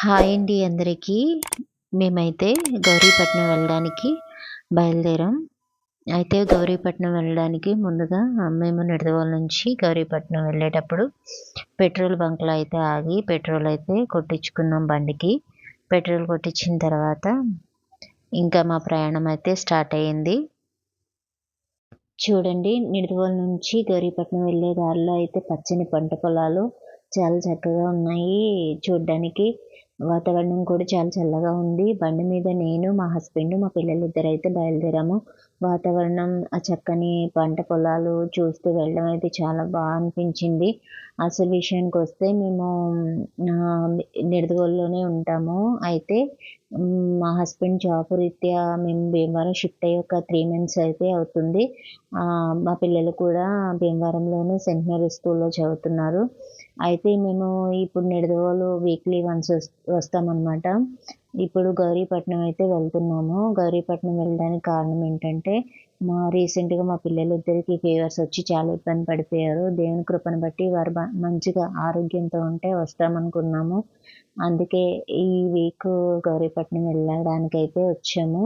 Hi అండి అందరికీ. మేమైతే గౌరీపట్నం వెళ్ళడానికి బయలుదేరాం. అయితే గౌరీపట్నం వెళ్ళడానికి ముందుగా మేము నిడదవోలు నుంచి గౌరీపట్నం వెళ్ళేటప్పుడు పెట్రోల్ బంక్లో అయితే ఆగి పెట్రోల్ అయితే కొట్టించుకున్నాం బండికి. పెట్రోల్ కొట్టించిన తర్వాత ఇంకా మా ప్రయాణం అయితే స్టార్ట్ అయ్యింది. చూడండి నిడదవోలు నుంచి గౌరీపట్నం వెళ్ళే దారిలో అయితే పచ్చని పంట పొలాలు చాలా చక్కగా ఉన్నాయి. చూడ్డానికి వాతావరణం కూడా చాలా చల్లగా ఉంది. బండి మీద నేను మా హస్బెండ్ మా పిల్లలు ఇద్దరు అయితే బయలుదేరాము. వాతావరణం ఆ చక్కని పంట పొలాలు చూస్తూ వెళ్ళడం అయితే చాలా బాగా అనిపించింది. అసలు విషయానికి వస్తే మేము నిడదవోలులోనే ఉంటాము. అయితే మా హస్బెండ్ జాబ్ రీత్యా మేము భీమవరం షిఫ్ట్ అయ్యి ఒక త్రీ మంత్స్ అయితే అవుతుంది. మా పిల్లలు కూడా భీమవరంలోనే సెంట్ మేరీ స్కూల్లో చదువుతున్నారు. అయితే మేము ఇప్పుడు నిడదవోలు వీక్లీ వన్స్ వస్తామన్నమాట. ఇప్పుడు గౌరీపట్నం అయితే వెళ్తున్నాము. గౌరీపట్నం వెళ్ళడానికి కారణం ఏంటంటే మా రీసెంట్గా మా పిల్లలు ఇద్దరికి ఫీవర్స్ వచ్చి చాలా ఇబ్బంది పడిపోయారు. దేవుని కృపను బట్టి వారు మంచిగా ఆరోగ్యంతో ఉంటే వస్తామనుకున్నాము. అందుకే ఈ వీక్ గౌరీపట్నం వెళ్ళడానికి అయితే వచ్చాము.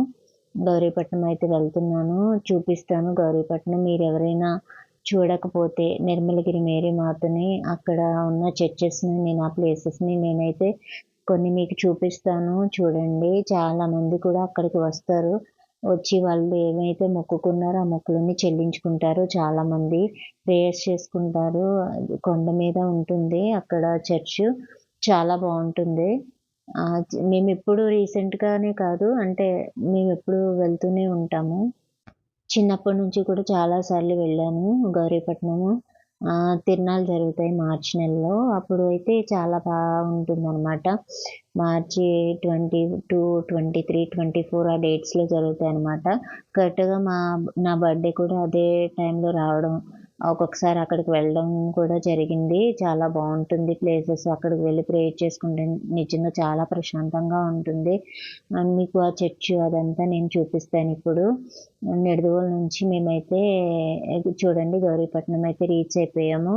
గౌరీపట్నం అయితే వెళ్తున్నాను. చూపిస్తాను గౌరీపట్నం. మీరు ఎవరైనా చూడకపోతే నిర్మలగిరి మేరీ మాతని అక్కడ ఉన్న చర్చెస్ని నేను ఆ ప్లేసెస్ని నేనైతే కొన్ని మీకు చూపిస్తాను. చూడండి. చాలామంది కూడా అక్కడికి వస్తారు. వచ్చి వాళ్ళు ఏమైతే మొక్కుకున్నారో ఆ మొక్కులన్నీ చెల్లించుకుంటారు. చాలామంది ప్రేయర్స్ చేసుకుంటారు. కొండ మీద ఉంటుంది అక్కడ చర్చ్. చాలా బాగుంటుంది. మేము ఎప్పుడు రీసెంట్గానే కాదు అంటే మేము ఎప్పుడు వెళ్తూనే ఉంటాము. చిన్నప్పటి నుంచి కూడా చాలాసార్లు వెళ్ళాము గౌరీపట్నము. తిరణాలు జరుగుతాయి మార్చి నెలలో. అప్పుడు అయితే చాలా బాగుంటుంది అనమాట March twenty two twenty three twenty four ఆ డేట్స్లో జరుగుతాయి అనమాట కరెక్ట్గా మా నా బర్త్డే కూడా అదే టైంలో రావడం ఒక్కొక్కసారి అక్కడికి వెళ్ళడం కూడా జరిగింది. చాలా బాగుంటుంది ప్లేసెస్. అక్కడికి వెళ్ళి ప్రేయర్ చేసుకుంటే నిజంగా చాలా ప్రశాంతంగా ఉంటుంది. మీకు ఆ చర్చ్ అదంతా నేను చూపిస్తాను ఇప్పుడు. నిడదవోలు నుంచి మేమైతే చూడండి గౌరీపట్నం అయితే రీచ్ అయిపోయాము.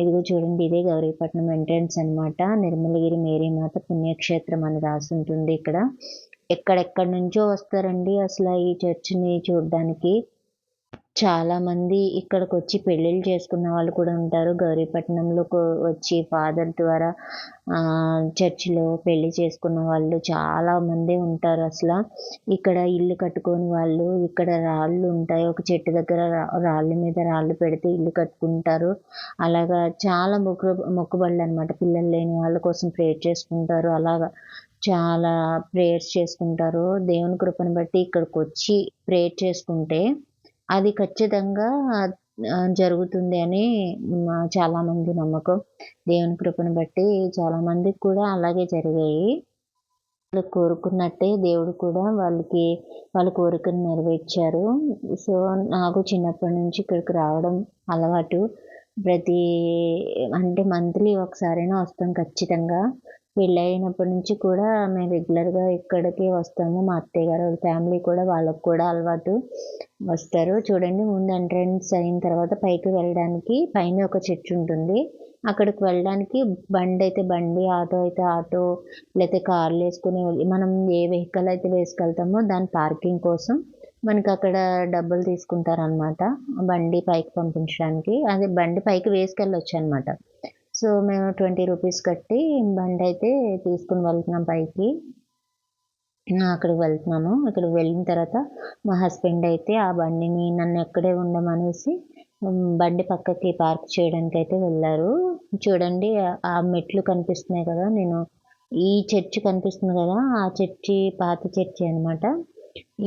ఇదిగో చూడండి ఇదే గౌరీపట్నం ఎంట్రన్స్ అనమాట నిర్మలగిరి మేరీమాత పుణ్యక్షేత్రం అని రాసి ఉంటుంది ఇక్కడ. ఎక్కడెక్కడి నుంచో వస్తారండి అసలు ఈ చర్చిని చూడడానికి? చాలామంది ఇక్కడికి వచ్చి పెళ్ళిళ్ళు చేసుకున్న వాళ్ళు కూడా ఉంటారు. గౌరీపట్నంలో వచ్చి ఫాదర్ ద్వారా చర్చిలో పెళ్ళి చేసుకున్న వాళ్ళు చాలామంది ఉంటారు అసలు. ఇక్కడ ఇల్లు కట్టుకొని వాళ్ళు ఇక్కడ రాళ్ళు ఉంటాయి. ఒక చెట్టు దగ్గర రాళ్ళ మీద రాళ్ళు పెడితే ఇల్లు కట్టుకుంటారు. అలాగా చాలా మొక్కు మొక్కుబళ్ళు అనమాట పిల్లలు లేని వాళ్ళ కోసం ప్రేర్ చేసుకుంటారు. అలాగా చాలా ప్రేయర్స్ చేసుకుంటారు. దేవుని కృపను బట్టి ఇక్కడికి వచ్చి ప్రేయర్ చేసుకుంటే అది ఖచ్చితంగా జరుగుతుంది అని చాలామంది నమ్మకం. దేవుని కృపను బట్టి చాలామందికి కూడా అలాగే జరిగాయి. వాళ్ళు కోరుకున్నట్టే దేవుడు కూడా వాళ్ళకి వాళ్ళ కోరికను నెరవేర్చారు. సో నాకు చిన్నప్పటి నుంచి ఇక్కడికి రావడం అలవాటు. ప్రతి అంటే మంత్లీ ఒకసారైనా వస్తాం ఖచ్చితంగా. పెళ్ళి అయినప్పటి నుంచి కూడా మేము రెగ్యులర్గా ఇక్కడికి వస్తాము. మా అత్తయ్య గారు వాళ్ళ ఫ్యామిలీ కూడా వాళ్ళకు కూడా అలవాటు వస్తారు. చూడండి ముందు ఎంట్రన్స్ అయిన తర్వాత పైకి వెళ్ళడానికి పైన ఒక చర్చ్ ఉంటుంది. అక్కడికి వెళ్ళడానికి బండి అయితే బండి ఆటో అయితే ఆటో లేకపోతే కార్లు వేసుకుని మనం ఏ వెహికల్ అయితే వేసుకెళ్తామో దాని పార్కింగ్ కోసం మనకి అక్కడ డబ్బులు తీసుకుంటారనమాట బండి పైకి పంపించడానికి. అదే బండి పైకి వేసుకెళ్ళొచ్చు అనమాట సో మేము ట్వంటీ రూపీస్ కట్టి బండి అయితే తీసుకుని వెళ్తున్నాం పైకి. అక్కడికి వెళ్తున్నాము. అక్కడికి వెళ్ళిన తర్వాత మా హస్బెండ్ అయితే ఆ బండిని నన్ను ఎక్కడే ఉండమనేసి బండి పక్కకి పార్క్ చేయడానికి అయితే వెళ్ళారు. చూడండి ఆ మెట్లు కనిపిస్తున్నాయి కదా నేను ఈ చర్చి కనిపిస్తుంది కదా ఆ చర్చి పాత చర్చి అనమాట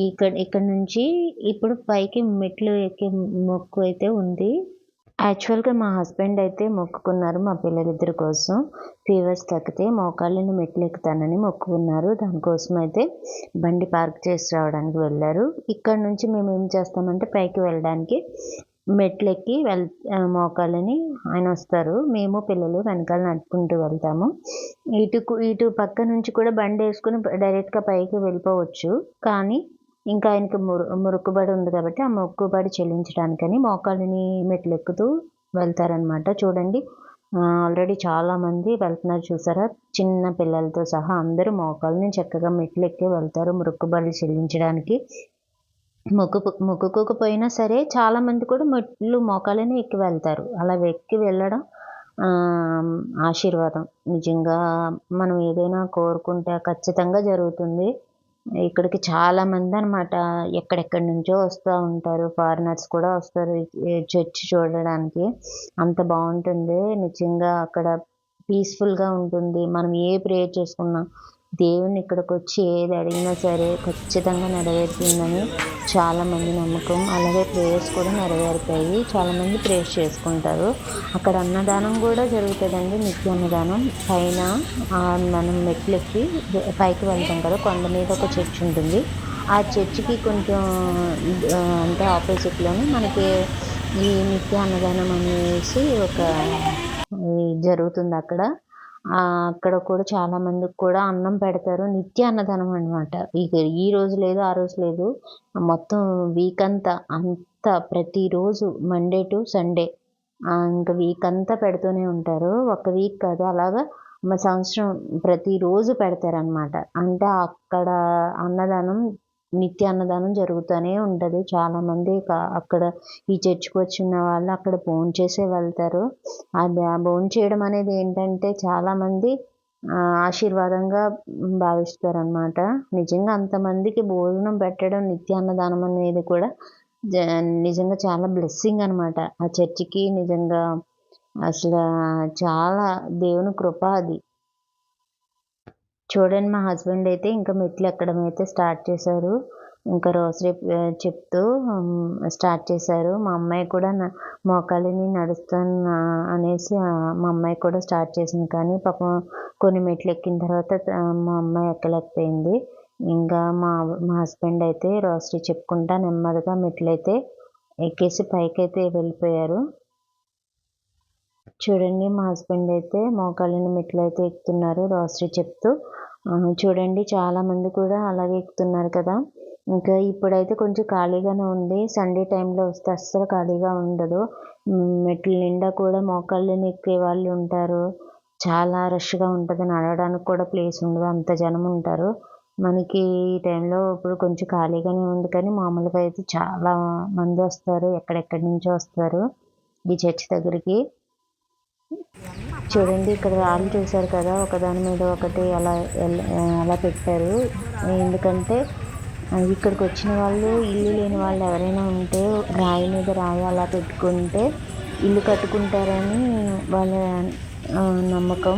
ఇక్కడ ఇక్కడ నుంచి ఇప్పుడు పైకి మెట్లు ఎక్కే మొక్కు అయితే ఉంది. యాక్చువల్గా మా హస్బెండ్ అయితే మొక్కుకున్నారు మా పిల్లలిద్దరి కోసం. ఫీవర్స్ తగ్గితే మోకాళ్ళని మెట్లు ఎక్కుతానని మొక్కుకున్నారు. దానికోసం అయితే బండి పార్క్ చేసి రావడానికి వెళ్ళారు. ఇక్కడ నుంచి మేము ఏం చేస్తామంటే పైకి వెళ్ళడానికి మెట్లు ఎక్కి వెల్ మోకాళ్ళని ఆయన వస్తారు. మేము పిల్లలు వెనకాల నడుపుకుంటూ వెళ్తాము. ఇటు ఇటు పక్క నుంచి కూడా బండి వేసుకుని డైరెక్ట్గా పైకి వెళ్ళిపోవచ్చు. కానీ ఇంకా ఆయనకి మురు మురుక్కుబడి ఉంది కాబట్టి ఆ మొక్కుబడి చెల్లించడానికని మోకాళ్ళని మెట్లు ఎక్కుతూ వెళ్తారనమాట. చూడండి ఆల్రెడీ చాలామంది వెళ్తున్నారు చూసారా? చిన్న పిల్లలతో సహా అందరూ మోకాళ్ళని చక్కగా మెట్లు ఎక్కి వెళ్తారు మురుక్కుబడి చెల్లించడానికి. మొక్కు మొక్కుకోకపోయినా సరే చాలామంది కూడా మెట్లు మోకాళ్ళని ఎక్కి వెళ్తారు. అలా ఎక్కి వెళ్ళడం ఆశీర్వాదం. నిజంగా మనం ఏదైనా కోరుకుంటే ఖచ్చితంగా జరుగుతుంది. ఇక్కడికి చాలామంది అనమాట ఎక్కడెక్కడి నుంచో వస్తూ ఉంటారు. ఫారినర్స్ కూడా వస్తారు చర్చ్ చూడడానికి. అంత బాగుంటుంది. నిజంగా అక్కడ పీస్ఫుల్గా ఉంటుంది. మనం ఏ ప్రేయర్ చేసుకున్నా దేవుని ఇక్కడికి వచ్చి ఏది అడిగినా సరే ఖచ్చితంగా నెరవేరుతుందని చాలామంది నమ్మకం. అలాగే ప్రేయర్స్ కూడా నెరవేరుతాయి. చాలామంది ప్రేయర్స్ చేసుకుంటారు. అక్కడ అన్నదానం కూడా జరుగుతుందండి. నిత్య అన్నదానం. పైన మనం మెట్లెక్కి పైకి వెళ్తాం కదా కొండ మీద ఒక చర్చ్ ఉంటుంది. ఆ చర్చికి కొంచెం అంటే ఆపోజిట్లోనే మనకి ఈ నిత్య అన్నదానం అనేసి ఒక జరుగుతుంది అక్కడ. అక్కడ కూడా చాలా మందికి కూడా అన్నం పెడతారు. నిత్య అన్నదానం అనమాట ఇక ఈ రోజు లేదు ఆ రోజు లేదు. మొత్తం వీక్ అంతా అంతా ప్రతిరోజు మండే టు సండే ఇంకా వీక్ అంతా పెడుతూనే ఉంటారు. ఒక వీక్ కాదు అలాగా మా సంవత్సరం ప్రతిరోజు పెడతారనమాట అంటే అక్కడ అన్నదానం నిత్య అన్నదానం జరుగుతూనే ఉంటుంది. చాలామంది అక్కడ ఈ చర్చికి వచ్చిన వాళ్ళు అక్కడ చేసే వెళ్తారు. అది చేయడం అనేది ఏంటంటే చాలామంది ఆశీర్వాదంగా భావిస్తారనమాట నిజంగా అంతమందికి భోజనం పెట్టడం నిత్య అన్నదానం అనేది కూడా నిజంగా చాలా బ్లెస్సింగ్ అనమాట ఆ చర్చికి నిజంగా అసలు చాలా దేవుని కృప అది. చూడండి మా హస్బెండ్ అయితే ఇంకా మెట్లు ఎక్కడం అయితే స్టార్ట్ చేశారు. ఇంకా రోసరీ చెప్తూ స్టార్ట్ చేశారు. మా అమ్మాయి కూడా మోకాలిని నడుస్తాను అనేసి మా అమ్మాయి కూడా స్టార్ట్ చేసింది. కానీ పాపం కొన్ని మెట్లు ఎక్కిన తర్వాత మా అమ్మాయి ఎక్కలేకపోయింది. ఇంకా మా మా హస్బెండ్ అయితే రోసరీ చెప్పుకుంటా నెమ్మదిగా మెట్లు అయితే ఎక్కేసి పైకి అయితే వెళ్ళిపోయారు. చూడండి మా హస్బెండ్ అయితే మోకాలిని మెట్లు అయితే ఎక్కుతున్నారు రోసరీ చెప్తూ. చూడండి చాలామంది కూడా అలాగే ఎక్కుతున్నారు కదా. ఇంకా ఇప్పుడైతే కొంచెం ఖాళీగానే ఉంది. సండే టైంలో వస్తే అస్సలు ఖాళీగా ఉండదు. మెట్ల నిండా కూడా మోకాళ్ళని ఎక్కే వాళ్ళు ఉంటారు. చాలా రష్గా ఉంటుంది. నడవడానికి కూడా ప్లేస్ ఉండదు. అంత జనం ఉంటారు. మనకి ఈ టైంలో ఇప్పుడు కొంచెం ఖాళీగానే ఉంది కానీ మామూలుగా అయితే చాలా మంది వస్తారు. ఎక్కడెక్కడి నుంచో వస్తారు. ఈ చర్చ్ దగ్గరికి. చూడండి ఇక్కడ రాళ్ళు చూశారు కదా ఒకదాని మీద ఒకటి అలా అలా పెట్టారు. ఎందుకంటే ఇక్కడికి వచ్చిన వాళ్ళు ఇల్లు లేని వాళ్ళు ఎవరైనా ఉంటే రాయి మీద రాయి అలా పెట్టుకుంటే ఇల్లు కట్టుకుంటారని వాళ్ళ నమ్మకం.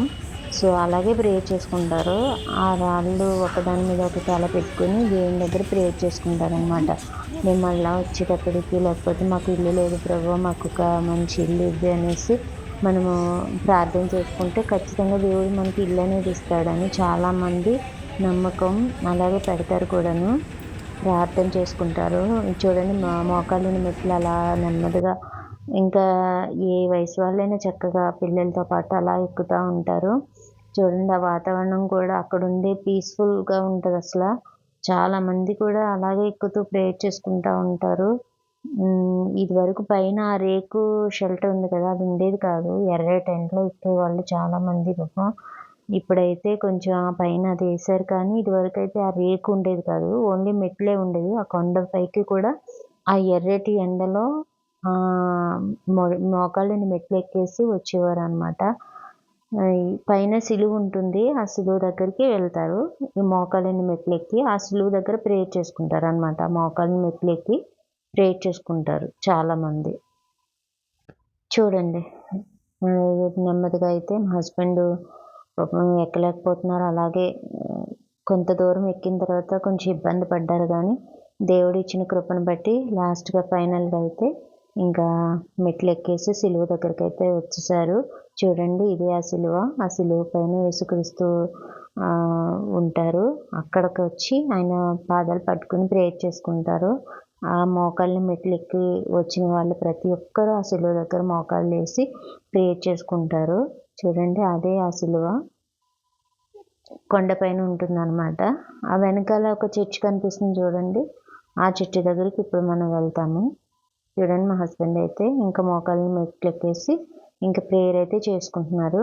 సో అలాగే ప్రేయర్ చేసుకుంటారు. ఆ రాళ్ళు ఒకదాని మీద ఒకటి అలా పెట్టుకొని దేవుని దగ్గర ప్రేయర్ చేసుకుంటారు అనమాట మేము మళ్ళీ వచ్చేటప్పటికి లేకపోతే మాకు ఇల్లు లేదు ప్రభు మాకు ఒక మంచి ఇల్లు ఇద్ది అనేసి మనము ప్రార్థన చేసుకుంటే ఖచ్చితంగా దేవుడు మనకి ఇల్లు అనేది ఇస్తాడని చాలామంది నమ్మకం అలాగే పెడతారు కూడాను. ప్రార్థన చేసుకుంటారు. చూడండి మా మోకాళ్ళని మెట్లు అలా నెమ్మదిగా ఇంకా ఏ వయసు వాళ్ళైనా చక్కగా పిల్లలతో పాటు అలా ఎక్కుతూ ఉంటారు. చూడండి ఆ వాతావరణం కూడా అక్కడ ఉండే పీస్ఫుల్గా ఉంటుంది అసలు. చాలామంది కూడా అలాగే ఎక్కుతూ ప్రేయర్ చేసుకుంటూ ఉంటారు. ఇదివరకు పైన ఆ రేకు షెల్టర్ ఉంది కదా అది ఉండేది కాదు. ఎర్ర టెంట్లో ఎక్కేవాళ్ళు చాలామంది పాపం. ఇప్పుడైతే కొంచెం ఆ పైన అది వేసారు కానీ ఇదివరకు అయితే ఆ రేకు ఉండేది కాదు. ఓన్లీ మెట్లే ఉండేది. ఆ కొండ పైకి కూడా ఆ ఎర్రటి ఎండలో మోకాళ్ళని మెట్లు ఎక్కేసి వచ్చేవారు అనమాట పైన సిలువు ఉంటుంది. ఆ సిలువ దగ్గరికి వెళ్తారు. ఈ మోకాళ్ళని మెట్లు ఎక్కి ఆ సిలువు దగ్గర ప్రేయర్ చేసుకుంటారు అనమాట మోకాళ్ళని మెట్లు ఎక్కి ప్రే చేసుకుంటారు చాలామంది. చూడండి. నెమ్మదిగా అయితే మా హస్బెండ్ పాపం ఎక్కలేకపోతున్నారు. అలాగే కొంత దూరం ఎక్కిన తర్వాత కొంచెం ఇబ్బంది పడ్డారు కానీ దేవుడు ఇచ్చిన కృపను బట్టి లాస్ట్గా ఫైనల్గా అయితే ఇంకా మెట్లు ఎక్కేసి సిలువ దగ్గరికి అయితే వచ్చేసారు. చూడండి ఇదే ఆ సిలువ. ఆ సిలువ పైన యేసుక్రీస్తు ఉంటారు. అక్కడికి వచ్చి ఆయన పాదాలు పట్టుకుని ప్రేయర్ చేసుకుంటారు. ఆ మోకాళ్ళని మెట్లు ఎక్కి వచ్చిన వాళ్ళు ప్రతి ఒక్కరు ఆ సిలువ దగ్గర మోకాళ్ళు వేసి ప్రేయర్ చేసుకుంటారు. చూడండి అదే ఆ సిలువ. కొండపైన ఉంటుందన్నమాట. ఆ వెనకాల ఒక చర్చ్ కనిపిస్తుంది చూడండి. ఆ చెట్టు దగ్గరికి ఇప్పుడు మనం వెళ్తాము. చూడండి మా హస్బెండ్ అయితే ఇంకా మోకాళ్ళని మెట్లు ఎక్కేసి ఇంకా ప్రేయర్ అయితే చేసుకుంటున్నారు.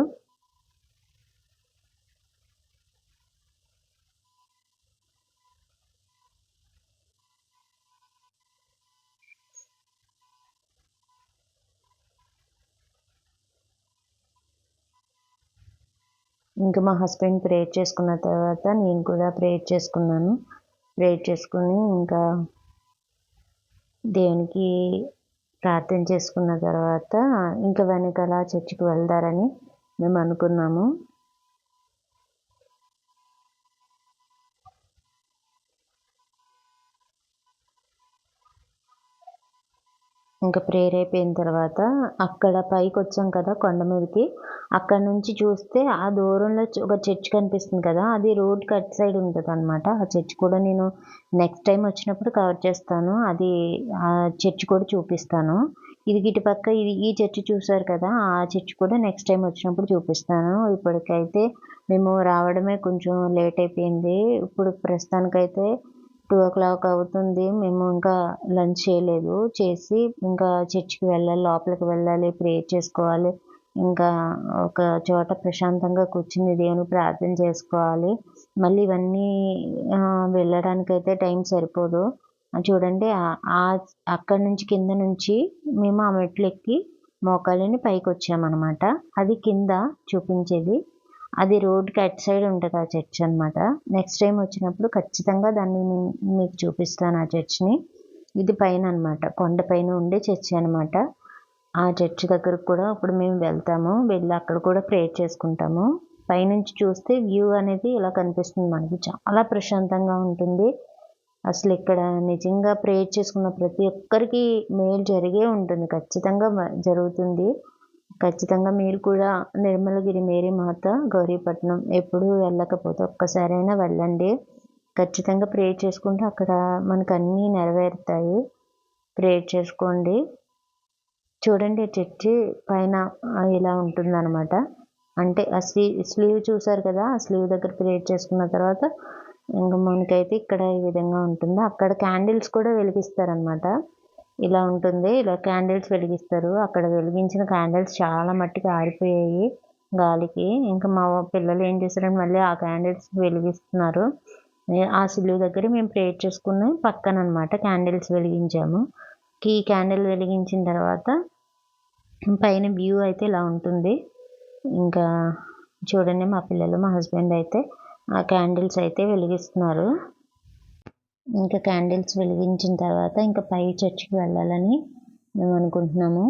ఇంకా మా హస్బెండ్ ప్రేయర్ చేసుకున్న తర్వాత నేను కూడా ప్రేయర్ చేసుకున్నాను. ప్రేయర్ చేసుకుని ఇంకా దేవునికి ప్రార్థన చేసుకున్న తర్వాత ఇంకా వెనకాల చర్చికి వెళ్తారని మేము అనుకున్నాము. ఇంకా ప్రేయర్ అయిపోయిన తర్వాత అక్కడ పైకి వచ్చాం కదా కొండ మీదకి. అక్కడ నుంచి చూస్తే ఆ దూరంలో ఒక చర్చ్ కనిపిస్తుంది కదా అది రోడ్ కట్ సైడ్ ఉంటుంది అనమాట ఆ చర్చ్ కూడా నేను నెక్స్ట్ టైం వచ్చినప్పుడు కవర్ చేస్తాను. అది ఆ చర్చ్ కూడా చూపిస్తాను. ఇది ఇటు పక్క ఇది ఈ చర్చ్ చూసారు కదా ఆ చర్చ్ కూడా నెక్స్ట్ టైం వచ్చినప్పుడు చూపిస్తాను. ఇప్పటికైతే మేము రావడమే కొంచెం లేట్ అయిపోయింది. ఇప్పుడు ప్రస్తుతానికైతే టూ ఓ క్లాక్ అవుతుంది. మేము ఇంకా లంచ్ చేయలేదు. చేసి ఇంకా చర్చికి వెళ్ళాలి లోపలికి వెళ్ళాలి ప్రేయర్ చేసుకోవాలి. ఇంకా ఒక చోట ప్రశాంతంగా కూర్చుని దేవుని ప్రార్థన చేసుకోవాలి. మళ్ళీ ఇవన్నీ వెళ్ళడానికైతే టైం సరిపోదు. చూడండి అక్కడి నుంచి కింద నుంచి మేము ఆ మెట్లు ఎక్కి మోకాళ్ళని పైకి వచ్చామన్నమాట. అది కింద చూపించేది. అది రోడ్కి అటు సైడ్ ఉంటుంది ఆ చర్చ్ అనమాట నెక్స్ట్ టైం వచ్చినప్పుడు ఖచ్చితంగా దాన్ని మీకు చూపిస్తాను ఆ చర్చ్ని. ఇది పైన అనమాట కొండ పైన ఉండే చర్చ్ అనమాట ఆ చర్చ్ దగ్గరకు కూడా ఇప్పుడు మేము వెళ్తాము. వెళ్ళి అక్కడ కూడా ప్రేయర్ చేసుకుంటాము. పైనుంచి చూస్తే వ్యూ అనేది ఇలా కనిపిస్తుంది మనకి. చాలా ప్రశాంతంగా ఉంటుంది. అసలు ఇక్కడ నిజంగా ప్రేయర్ చేసుకున్న ప్రతి ఒక్కరికి మేలు జరిగే ఉంటుంది. ఖచ్చితంగా జరుగుతుంది. ఖచ్చితంగా మీరు కూడా నిర్మలగిరి మేరీ మాత గౌరీపట్నం ఎప్పుడు వెళ్ళకపోతే ఒక్కసారైనా వెళ్ళండి. ఖచ్చితంగా ప్రేయర్ చేసుకుంటే అక్కడ మనకు అన్నీ నెరవేరుతాయి. ప్రేయర్ చేసుకోండి. చూడండి చర్చి పైన ఇలా ఉంటుందన్నమాట. అంటే ఆ స్లీ స్లీవ్ చూసారు కదా ఆ స్లీవ్ దగ్గర ప్రేయర్ చేసుకున్న తర్వాత ఇంకా మనకైతే ఇక్కడ ఈ విధంగా ఉంటుంది. అక్కడ క్యాండిల్స్ కూడా వెలిగిస్తారనమాట ఇలా ఉంటుంది. ఇలా క్యాండిల్స్ వెలిగిస్తారు. అక్కడ వెలిగించిన క్యాండిల్స్ చాలా మట్టికి ఆరిపోయాయి గాలికి. ఇంకా మా పిల్లలు ఏం చేశారంటే మళ్ళీ ఆ క్యాండిల్స్ వెలిగిస్తున్నారు. ఆ సిలువు దగ్గర మేము ప్రేయర్ చేసుకుని పక్కన అనమాట క్యాండిల్స్ వెలిగించాము. ఈ క్యాండిల్ వెలిగించిన తర్వాత పైన వ్యూ అయితే ఇలా ఉంటుంది. ఇంకా చూడండి మా పిల్లలు మా హస్బెండ్ అయితే ఆ క్యాండిల్స్ అయితే వెలిగిస్తున్నారు. ఇంకా క్యాండిల్స్ వెలిగించిన తర్వాత ఇంకా పై చర్చికి వెళ్ళాలని మేము అనుకుంటున్నాము.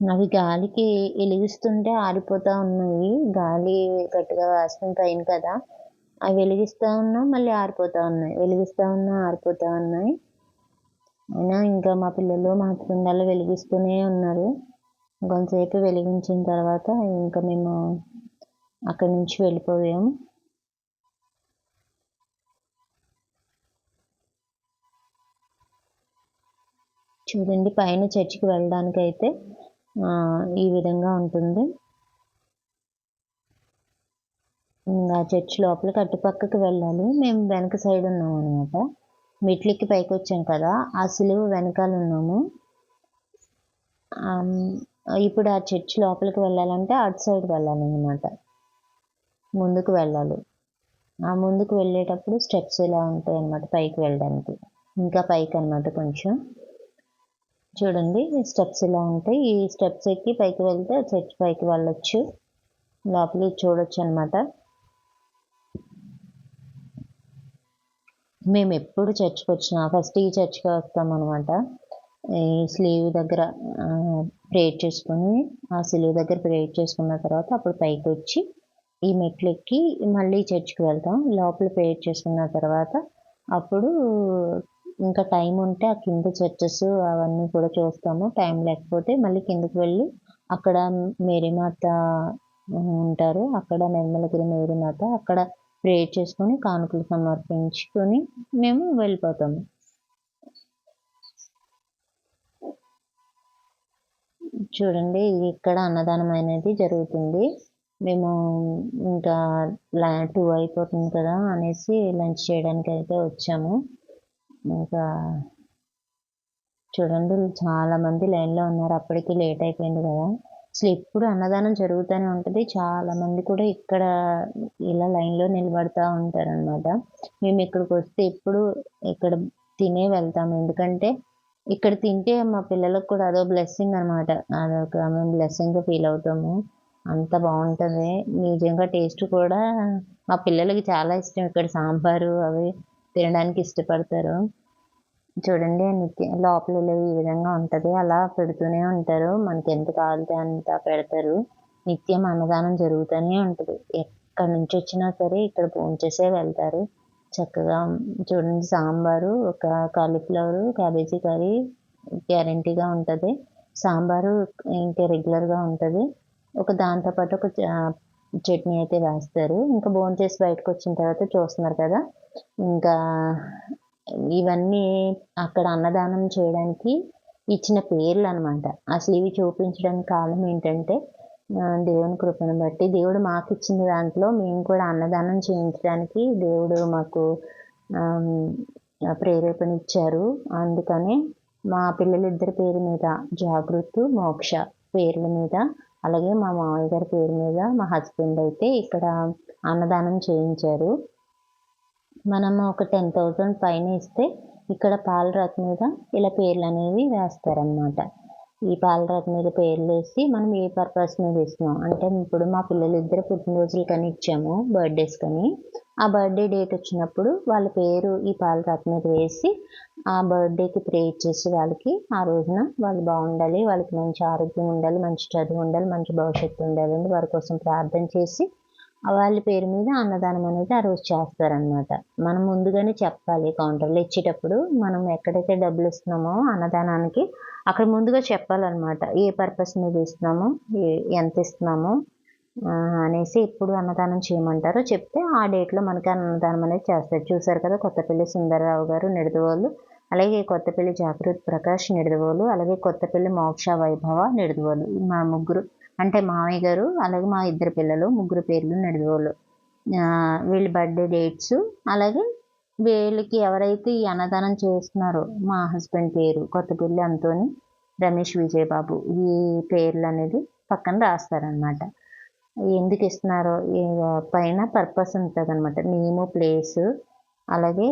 అవి గాలికి వెలిగిస్తుంటే ఆరిపోతూ ఉన్నాయి. గాలి గట్టిగా వేస్తుంది పైన కదా. అవి వెలిగిస్తూ ఉన్నా మళ్ళీ ఆరిపోతూ ఉన్నాయి. వెలిగిస్తూ ఉన్నా ఆరిపోతూ ఉన్నాయి. అయినా ఇంకా మా పిల్లలు మా హస్బెండ్ వెలిగిస్తూనే ఉన్నారు. కొంతసేపు వెలిగించిన తర్వాత ఇంకా మేము అక్కడి నుంచి వెళ్ళిపోయాం. చూడండి పైన చర్చికి వెళ్ళడానికి అయితే ఈ విధంగా ఉంటుంది. ఆ చర్చ్ లోపలికి అటుపక్కకి వెళ్ళాలి. మేము వెనక సైడ్ ఉన్నాం అనమాట మెట్లెక్కి పైకి వచ్చాం కదా ఆ సిలువ వెనకాల ఉన్నాము. ఇప్పుడు ఆ చర్చ్ లోపలికి వెళ్ళాలంటే అటు సైడ్ వెళ్ళాలన్నమాట. ముందుకు వెళ్ళాలి. ఆ ముందుకు వెళ్ళేటప్పుడు స్టెప్స్ ఇలా ఉంటాయి అన్నమాట పైకి వెళ్ళడానికి. ఇంకా పైకి అనమాట కొంచెం. చూడండి స్టెప్స్ ఇలా ఉంటాయి. ఈ స్టెప్స్ ఎక్కి పైకి వెళ్తే చర్చ్ పైకి వెళ్ళొచ్చు. లోపలికి చూడొచ్చు అనమాట మేము ఎప్పుడు చర్చ్కి వచ్చినా ఫస్ట్ ఈ చర్చ్కి వస్తామన్నమాట ఈ స్లీవ్ దగ్గర ప్రేయర్ చేసుకొని ఆ స్లీవ్ దగ్గర ప్రేయర్ చేసుకున్న తర్వాత అప్పుడు పైకి వచ్చి ఈ మెట్లు ఎక్కి మళ్ళీ చర్చ్కి వెళ్తాం. లోపల ప్రేయర్ చేసుకున్న తర్వాత అప్పుడు ఇంకా టైం ఉంటే ఆ కింద చర్చెస్ అవన్నీ కూడా చూస్తాము. టైం లేకపోతే మళ్ళీ కిందకి వెళ్ళి అక్కడ మేరీమాత ఉంటారు. అక్కడ నిర్మలగిరి మేరీమాత అక్కడ ప్రేయర్ చేసుకొని కానుకలు సమర్పించుకొని మేము వెళ్ళిపోతాము. చూడండి ఇక్కడ అన్నదానం అనేది జరుగుతుంది. మేము ఇంకా లా టూ అయిపోతుంది కదా అనేసి లంచ్ చేయడానికి అయితే వచ్చాము. ఇంకా చూడండి చాలా మంది లైన్లో ఉన్నారు. అప్పటికి లేట్ అయిపోయింది కదా. అసలు ఎప్పుడు అన్నదానం జరుగుతూనే ఉంటుంది. చాలా మంది కూడా ఇక్కడ ఇలా లైన్లో నిలబడతా ఉంటారు అనమాట మేము ఇక్కడికి వస్తే ఎప్పుడు ఇక్కడ తినే వెళ్తాము. ఎందుకంటే ఇక్కడ తింటే మా పిల్లలకు కూడా అదో బ్లెస్సింగ్ అనమాట అదొక మేము బ్లెస్సింగ్గా ఫీల్ అవుతాము. అంత బాగుంటుంది. నిజంగా టేస్ట్ కూడా మా పిల్లలకి చాలా ఇష్టం. ఇక్కడ సాంబారు అవి తినడానికి ఇష్టపడతారు. చూడండి నిత్య లోపల ఈ విధంగా ఉంటుంది. అలా పెడుతూనే ఉంటారు. మనకి ఎంత కావాలితే అంత పెడతారు. నిత్యం అన్నదానం జరుగుతూనే ఉంటుంది. ఎక్కడి నుంచి వచ్చినా సరే ఇక్కడ భోంచేసే వెళ్తారు. చక్కగా చూడండి సాంబారు ఒక కాలీఫ్లవర్ క్యాబేజీ కర్రీ గ్యారంటీగా ఉంటుంది. సాంబారు ఇంకా రెగ్యులర్గా ఉంటుంది. ఒక దాంతోపాటు ఒక చట్నీ అయితే వేస్తారు. ఇంకా భోంచేసి బయటకు వచ్చిన తర్వాత చూస్తున్నారు కదా ఇంకా ఇవన్నీ అక్కడ అన్నదానం చేయడానికి ఇచ్చిన పేర్లు అనమాట అసలు ఇవి చూపించడానికి కారణం ఏంటంటే దేవుని కృపను బట్టి దేవుడు మాకు ఇచ్చిన దాంట్లో మేము కూడా అన్నదానం చేయించడానికి దేవుడు మాకు ప్రేరేపణ ఇచ్చారు. అందుకనే మా పిల్లలిద్దరి పేరు మీద జాగృతి మోక్ష పేర్ల మీద అలాగే మా మామయ్య గారి పేరు మీద మా హస్బెండ్ అయితే ఇక్కడ అన్నదానం చేయించారు. మనము ఒక టెన్ థౌజండ్ పైన ఇస్తే ఇక్కడ పాలరాతి మీద ఇలా పేర్లు అనేవి వేస్తారనమాట ఈ పాలరాతి మీద పేర్లు వేసి మనం ఏ పర్పస్ మీద ఇస్తున్నాం అంటే ఇప్పుడు మా పిల్లలు ఇద్దరు పుట్టినరోజులు కానీ ఇచ్చాము బర్త్డేస్ కానీ. ఆ బర్త్డే డేట్ వచ్చినప్పుడు వాళ్ళ పేరు ఈ పాలరాతి మీద వేసి ఆ బర్త్డేకి ప్రే చేసి వాళ్ళకి ఆ రోజున వాళ్ళు బాగుండాలి వాళ్ళకి మంచి ఆరోగ్యం ఉండాలి మంచి చదువు ఉండాలి మంచి భవిష్యత్తు ఉండాలి అని వారి కోసం ప్రార్థన చేసి వాళ్ళ పేరు మీద అన్నదానం అనేది ఆ రోజు చేస్తారనమాట మనం ముందుగానే చెప్పాలి కౌంటర్లో ఇచ్చేటప్పుడు మనం ఎక్కడైతే డబ్బులు ఇస్తున్నామో అన్నదానానికి అక్కడ ముందుగా చెప్పాలన్నమాట. ఏ పర్పస్ మీద ఇస్తున్నామో ఎంత ఇస్తున్నామో అనేసి ఎప్పుడు అన్నదానం చేయమంటారో చెప్తే ఆ డేట్లో మనకి అన్నదానం అనేది చేస్తారు. చూసారు కదా కొత్తపల్లి సుందరరావు గారు నిడదవాళ్ళు అలాగే కొత్తపల్లి జాగృతి ప్రకాష్ నిడదవోలు అలాగే కొత్తపల్లి మోక్ష వైభవ నిడదవోలు మా ముగ్గురు. అంటే మామయ్య గారు అలాగే మా ఇద్దరు పిల్లలు ముగ్గురు పేర్లు నడివేవాళ్ళు వీళ్ళ బర్త్డే డేట్స్ అలాగే వీళ్ళకి ఎవరైతే ఈ అన్నదానం చేస్తున్నారో మా హస్బెండ్ పేరు కొత్త పిల్లి అంతోని రమేష్ విజయబాబు ఈ పేర్లు అనేది పక్కన రాస్తారనమాట ఎందుకు ఇస్తున్నారో పైన పర్పస్ ఉంటుంది అనమాట నేము ప్లేసు అలాగే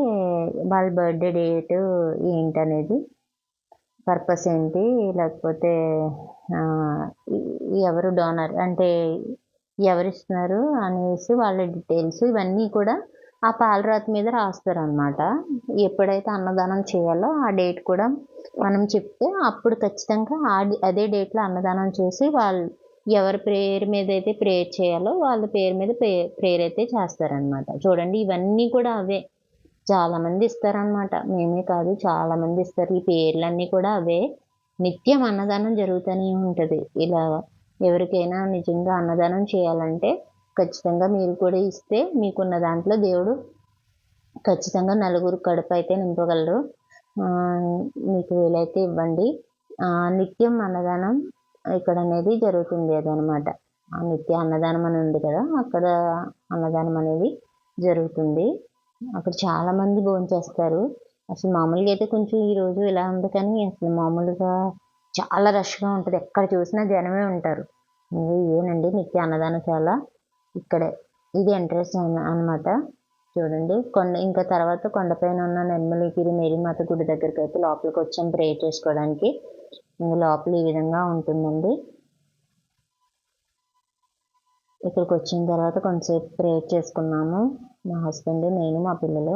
వాళ్ళ బర్త్డే డేట్ ఏంటనేది పర్పస్ ఏంటి? లేకపోతే ఎవరు డోనర్ అంటే ఎవరిస్తున్నారు అనేసి వాళ్ళ డీటెయిల్స్ ఇవన్నీ కూడా ఆ పాలరాతి మీద రాస్తారనమాట ఎప్పుడైతే అన్నదానం చేయాలో ఆ డేట్ కూడా మనం చెప్తే అప్పుడు ఖచ్చితంగా ఆ అదే డేట్లో అన్నదానం చేసి వాళ్ళు ఎవరి ప్రేయర్ మీద అయితే ప్రేయర్ చేయాలో వాళ్ళ పేరు మీద ప్రే ప్రేయర్ అయితే చేస్తారనమాట చూడండి ఇవన్నీ కూడా అవే. చాలామంది ఇస్తారనమాట మేమే కాదు చాలామంది ఇస్తారు. ఈ పేర్లన్నీ కూడా అవే. నిత్యం అన్నదానం జరుగుతూనే ఉంటుంది. ఇలా ఎవరికైనా నిజంగా అన్నదానం చేయాలంటే ఖచ్చితంగా మీరు కూడా ఇస్తే మీకున్న దాంట్లో దేవుడు ఖచ్చితంగా నలుగురు కడుపు అయితే నింపగలరు. మీకు వీలైతే ఇవ్వండి. నిత్యం అన్నదానం ఇక్కడ అనేది జరుగుతుంది అదనమాట. నిత్య అన్నదానం అని ఉంది కదా అక్కడ అన్నదానం అనేది జరుగుతుంది. అక్కడ చాలామంది భోంచేస్తారు. అసలు మామూలుగా అయితే కొంచెం ఈరోజు ఇలా ఉంది కానీ అసలు మామూలుగా చాలా రష్గా ఉంటుంది. ఎక్కడ చూసినా జనమే ఉంటారు. ఏనండి నిత్య అన్నదానశాల. ఇక్కడే. ఇది ఎంట్రెన్స్ అనమాట చూడండి. కొండ ఇంకా తర్వాత కొండపైన ఉన్న నిర్మలిగిరి మేరీమాత గుడి దగ్గరికి అయితే లోపలికి వచ్చాం ప్రే చేసుకోవడానికి. లోపల ఈ విధంగా ఉంటుందండి. ఇక్కడికి వచ్చిన తర్వాత కొంతసేపు ప్రేయర్ చేసుకున్నాము. మా హస్బెండ్ నేను మా పిల్లలు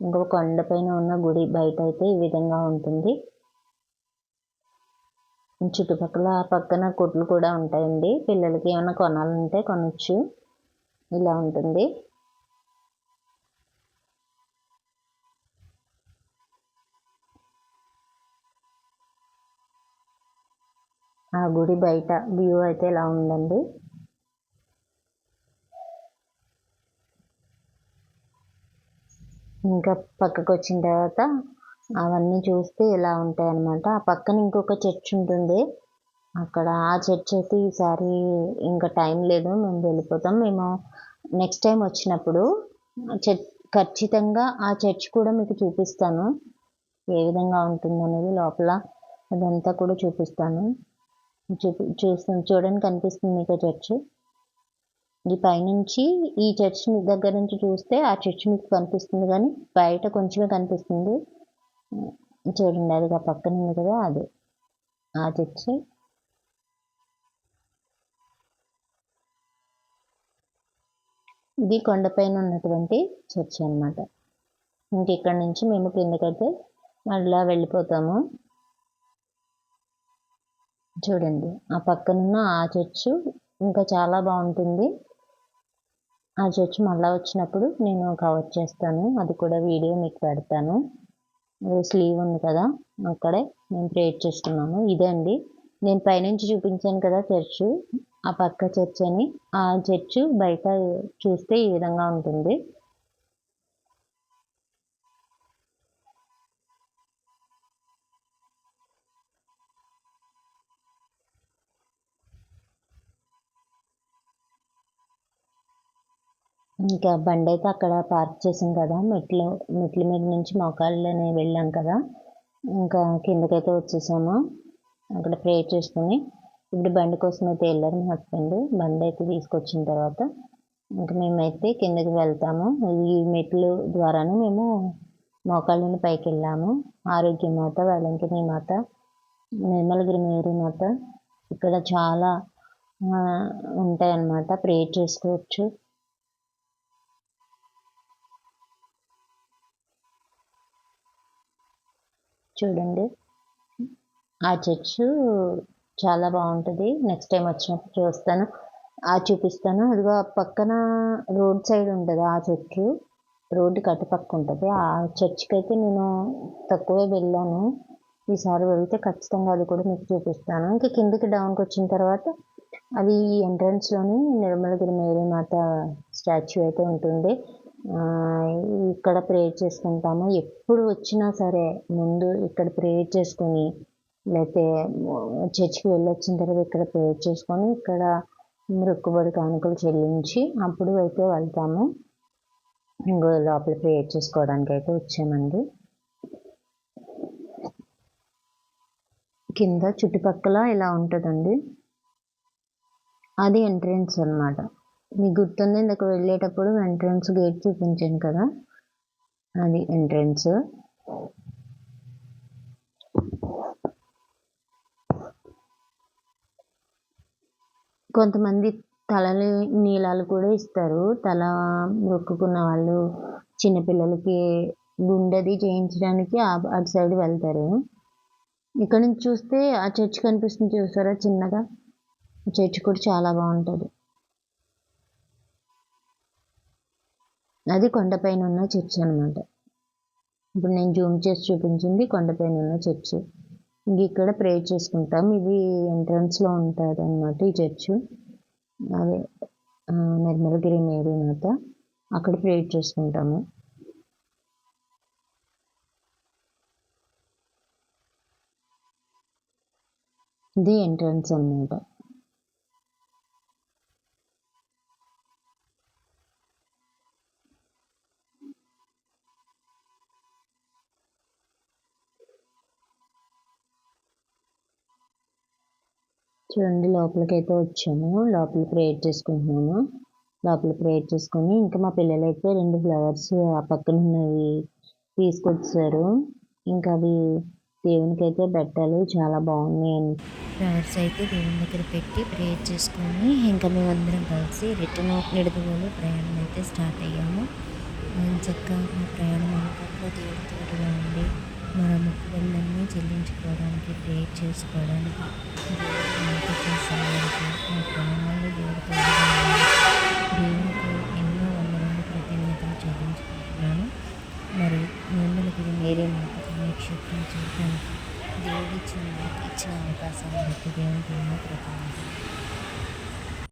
ఇంకొక కొండపైన ఉన్న గుడి బయట అయితే ఈ విధంగా ఉంటుంది. చుట్టుపక్కల పక్కన కొట్లు కూడా ఉంటాయండి. పిల్లలకి ఏమైనా కొనాలంటే కొనవచ్చు ఇలా ఉంటుంది. ఆ గుడి బయట వ్యూ అయితే ఇలా ఉందండి? ఇంకా పక్కకు వచ్చిన తర్వాత అవన్నీ చూస్తే ఇలా ఉంటాయి అన్నమాట ఆ పక్కన ఇంకొక చర్చ్ ఉంటుంది. అక్కడ ఆ చర్చ్ అయితే ఈసారి ఇంకా టైం లేదు మేము వెళ్ళిపోతాం. మేము నెక్స్ట్ టైం వచ్చినప్పుడు చర్చ్ ఖచ్చితంగా ఆ చర్చ్ కూడా మీకు చూపిస్తాను. ఏ విధంగా ఉంటుంది అనేది లోపల అదంతా కూడా చూపిస్తాను. చూపి చూస్తాను. చూడండి కనిపిస్తుంది మీకు చర్చ్. ఈ పైనుంచి ఈ చర్చ్ దగ్గర నుంచి చూస్తే ఆ చర్చ్ మీకు కనిపిస్తుంది కానీ బయట కొంచెమే కనిపిస్తుంది. చూడండి అది ఆ పక్కన ఉంది కదా అది. ఆ చర్చ్. ఇది కొండపైన ఉన్నటువంటి చర్చ్ అనమాట ఇంక ఇక్కడ నుంచి మేము కిందకైతే మళ్ళీ వెళ్ళిపోతాము. చూడండి ఆ పక్కనున్న ఆ చర్చ్ ఇంకా చాలా బాగుంటుంది. ఆ చర్చ్ మళ్ళీ వచ్చినప్పుడు నేను కవర్ చేస్తాను. అది కూడా వీడియో మీకు పెడతాను. స్లీవ్ ఉంది కదా అక్కడే నేను ప్రేర్ చేస్తున్నాను. ఇదే అండి. నేను పైనుంచి చూపించాను కదా చర్చ్ ఆ పక్క చర్చ్ అని ఆ చర్చ్ బయట చూస్తే ఈ విధంగా ఉంటుంది. ఇంకా బండి అయితే అక్కడ పార్క్ చేసాం కదా మెట్లు మెట్ల మీద నుంచి మోకాళ్ళని వెళ్ళాం కదా. ఇంకా కిందకైతే వచ్చేసాము అక్కడ ప్రే చేసుకుని. ఇప్పుడు బండి కోసం అయితే వెళ్ళారు మా హస్బెండ్ బండి అయితే తీసుకొచ్చిన తర్వాత. ఇంకా మేమైతే కిందకి వెళ్తాము. ఈ మెట్లు ద్వారానే మేము మోకాళ్ళని పైకి వెళ్ళాము. ఆరోగ్య మాత వేలంకిని మాత నిర్మలగిరి మేరీ మాత. ఇక్కడ చాలా ఉంటాయన్నమాట. ప్రే చేసుకోవచ్చు. చూడండి. ఆ చర్చ్ చాలా బాగుంటుంది. నెక్స్ట్ టైం వచ్చినప్పుడు చూస్తాను. ఆ చూపిస్తాను. అదిగో పక్కన రోడ్ సైడ్ ఉంటుంది ఆ చర్చ్ రోడ్డు కట్టుపక్క ఉంటుంది. ఆ చర్చ్కి అయితే నేను తక్కువే వెళ్ళాను. ఈసారి వెళ్తే ఖచ్చితంగా అది కూడా మీకు చూపిస్తాను. ఇంకా కిందకి డౌన్కి వచ్చిన తర్వాత అది ఎంట్రన్స్లోని నిర్మలగిరి మేరీ మాత స్టాచ్యూ అయితే ఉంటుంది. ఇక్కడ ప్రేయర్ చేసుకుంటాము. ఎప్పుడు వచ్చినా సరే ముందు ఇక్కడ ప్రేయర్ చేసుకొని లేకపోతే చర్చికి వెళ్ళొచ్చిన తర్వాత ఇక్కడ ప్రేయర్ చేసుకొని ఇక్కడ మొక్కుబడి కానుకలు చెల్లించి అప్పుడు అయితే వెళ్తాము. ఇంకో లోపల ప్రేయర్ చేసుకోవడానికి అయితే వచ్చామండి. కింద చుట్టుపక్కల ఇలా ఉంటుందండి? అది ఎంట్రన్స్ అనమాట మీకు గుర్తుంది? ఇందాక వెళ్ళేటప్పుడు ఎంట్రన్స్ గేట్ చూపించాను కదా. అది ఎంట్రన్స్ కొంతమంది తలని నీలాలు కూడా ఇస్తారు. తల మొక్కుకున్న వాళ్ళు చిన్నపిల్లలకి గుండెది చేయించడానికి అటు సైడ్ వెళ్తారు. ఇక్కడ నుంచి చూస్తే ఆ చర్చ్ కనిపిస్తుంది చూసారా? చిన్నగా. చర్చ్ కూడా చాలా బాగుంటుంది. అది కొండపైన ఉన్న చర్చ్ అనమాట ఇప్పుడు నేను జూమ్ చేసి చూపించింది కొండపైన ఉన్న చర్చ్. ఇంక ఇక్కడ ప్రే చేసుకుంటాం. ఇది ఎంట్రన్స్లో ఉంటుంది అనమాట ఈ చర్చ్. అదే నిర్మలగిరి మేరీ మాత. అక్కడ ప్రే చేసుకుంటాము. ఇది ఎంట్రన్స్ అనమాట చూడండి లోపలికి అయితే వచ్చాము లోపల ప్రేయర్ చేసుకుంటున్నాము లోపల ప్రేయర్ చేసుకొని ఇంకా మా పిల్లలు అయితే రెండు ఫ్లవర్స్ ఆ పక్కన ఉన్నవి తీసుకొచ్చారు. ఇంకా అవి దేవునికి అయితే పెట్టాలి. చాలా బాగున్నాయి. ఫ్లవర్స్ అయితే దేవుని దగ్గర పెట్టి ప్రేయర్ చేసుకొని ఇంకా మేమందరం కలిసి రిటర్న్ నిడదవోలు ప్రయాణం అయితే స్టార్ట్ అయ్యాము. చక్కగా ప్రయాణం అనుకుంటూ దేవుడి తోడుగా ఉండి మన మొక్కుబళ్ళన్నీ చెల్లించుకోవడానికి ప్రేయర్ చేసుకోవడానికి మనకు చేసేవారికి మా ప్రాణాలు దేవుడితో దేవునికి ఎన్నో వందలను కృతజ్ఞతలు చెల్లించుకుంటున్నాను. మరి మిమ్మల్ని మీరే మాకు నక్షత్రం చూడడానికి దేవుడి ఇచ్చిన ఇచ్చిన అవకాశాన్ని బట్టి దేవుడికి ఎన్నో కృతజ్ఞతలు.